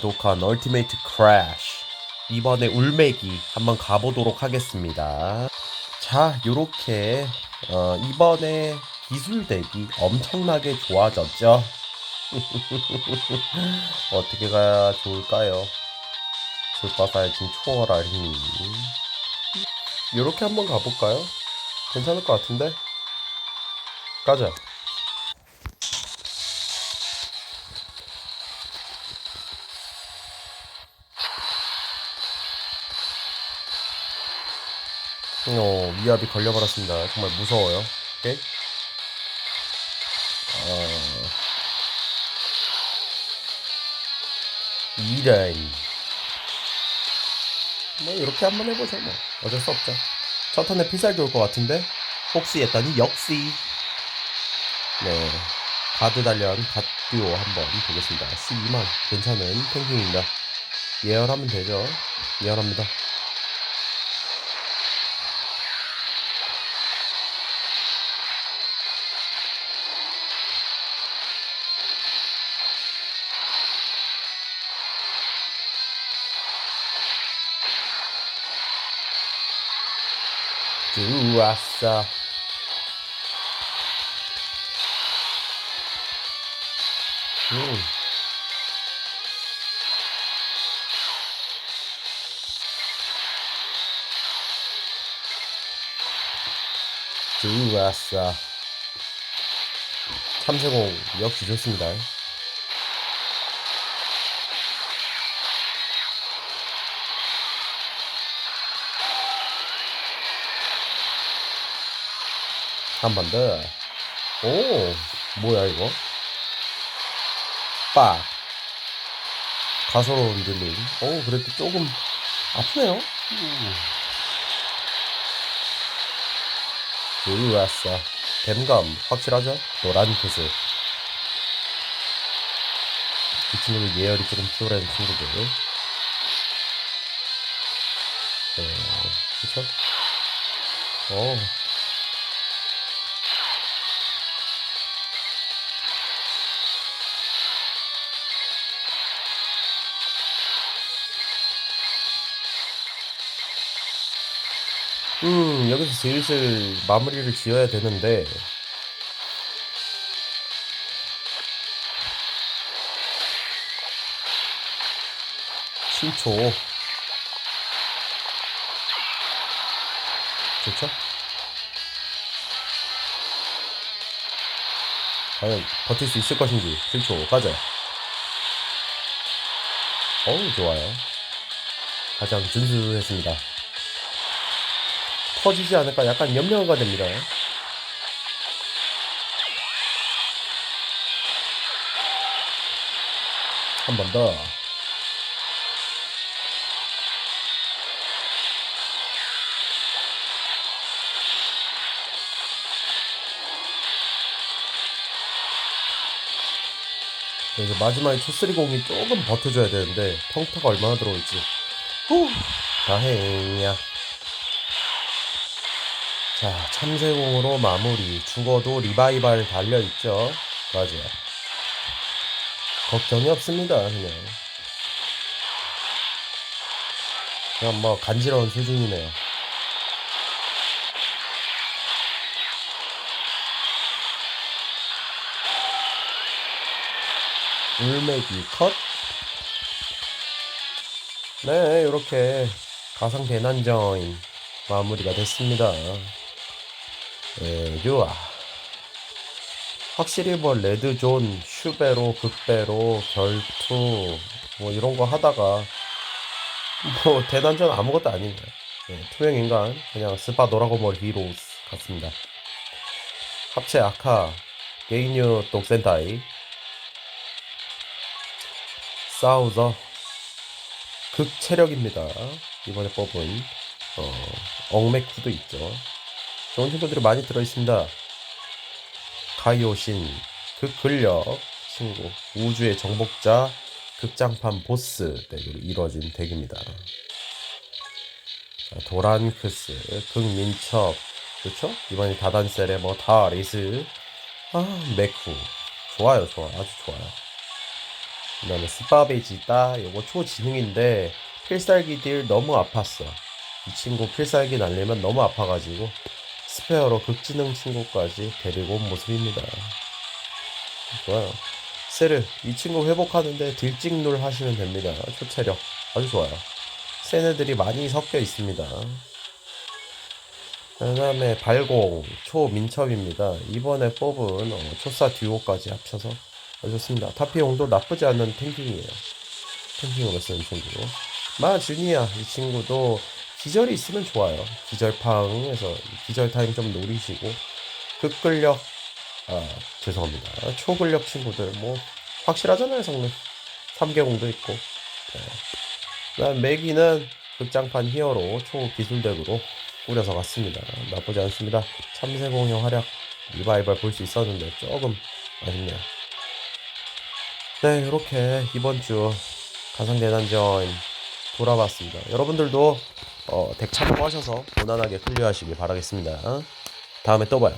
독한 얼티메이트 크래쉬. 이번에 울매기 한번 가보도록 하겠습니다. 자 요렇게 어, 이번에 기술 대비 엄청나게 좋아졌죠? 어떻게 가야 좋을까요? 불바사의 지금 초월할 힘이. 요렇게 한번 가볼까요? 괜찮을 것 같은데? 가자 어, 위압이 걸려버렸습니다. 정말 무서워요. 오케이? 어... 이라인. 뭐, 이렇게 한번 해보죠, 뭐. 어쩔 수 없죠. 첫 턴에 피살기 올 것 같은데? 혹시 했더니 역시. 네. 가드 단련 갓듀오 한번 보겠습니다. 12만. 괜찮은 탱킹입니다. 예열하면 되죠. 예열합니다. 좋았어. 음. 좋았어. 참새공 역시 좋습니다. 한번 더. 오, 뭐야 이거? 빡. 가소로운 들림. 오, 그래도 조금 아프네요. 음. 좋았어. 댐감 확실하죠? 노란 구슬. 이 친구는 예열이 조금 피오라는 친구들. 네, 그쵸? 오. 음, 여기서 슬슬 마무리를 지어야 되는데, 칠초. 좋죠? 과연 버틸 수 있을 것인지 7초. 가자. 어우 좋아요. 가장 준수했습니다 터지지 않을까 약간 염려가 됩니다. 한 번 더. 그래서 마지막에 투쓰리공이 조금 버텨줘야 되는데 펑터가 얼마나 들어올지 후 다행이야 자, 참새공으로 마무리. 죽어도 리바이발 달려있죠. 맞아요. 걱정이 없습니다, 그냥. 그냥 뭐 간지러운 수준이네요. 울매기 컷. 네, 이렇게 가상 대난저인 마무리가 됐습니다. 예, 좋아. 확실히 뭐 레드존, 슈베로, 극베로, 결투 뭐 이런 거 하다가 뭐 대단전 아무것도 아니네요. 예, 투명 인간 그냥 스파 도라고몰 히로스 같습니다. 합체 아카, 게이뉴 독센타이, 싸우저, 극체력입니다. 이번에 뽑은 어, 엉맥쿠도 있죠. 좋은 친구들이 많이 들어있습니다. 가이오신, 극근력 친구, 우주의 정복자, 극장판 보스 덱으로 이루어진 덱입니다. 자, 도란크스, 극민첩, 그렇죠? 이번에 다단셀의 뭐 다리스, 아 메쿠, 좋아요, 좋아, 아주 좋아요. 그 다음에 스파베지다 요거 초지능인데 필살기 딜 너무 아팠어 이 친구 필살기 날리면 너무 아파가지고 스페어로 극지능 친구까지 데리고 온 모습입니다. 좋아요. 세르 이 친구 회복하는데 딜찍룰 하시면 됩니다. 초체력 아주 좋아요. 센 애들이 많이 섞여 있습니다. 그 다음에 발공 초민첩입니다. 이번에 뽑은 어, 초사 듀오까지 합쳐서 아주 좋습니다. 타피용도 나쁘지 않은 탱킹이에요. 탱킹으로 쓰는 친구. 마 주니아 이 친구도 기절이 있으면 좋아요. 기절팡에서 기절 타임 좀 노리시고 극근력 아 죄송합니다. 초근력 친구들 뭐 확실하잖아요 성능. 3개공도 있고. 네. 매기는 극장판 히어로 초기술덱으로 꾸려서 갔습니다. 나쁘지 않습니다. 참새공형 활약 리바이벌 볼 수 있었는데 조금 아쉽네요. 네 이렇게 이번 주 가상대단전 돌아봤습니다. 여러분들도 어, 덱 참고하셔서 무난하게 클리어하시길 바라겠습니다. 다음에 또 봐요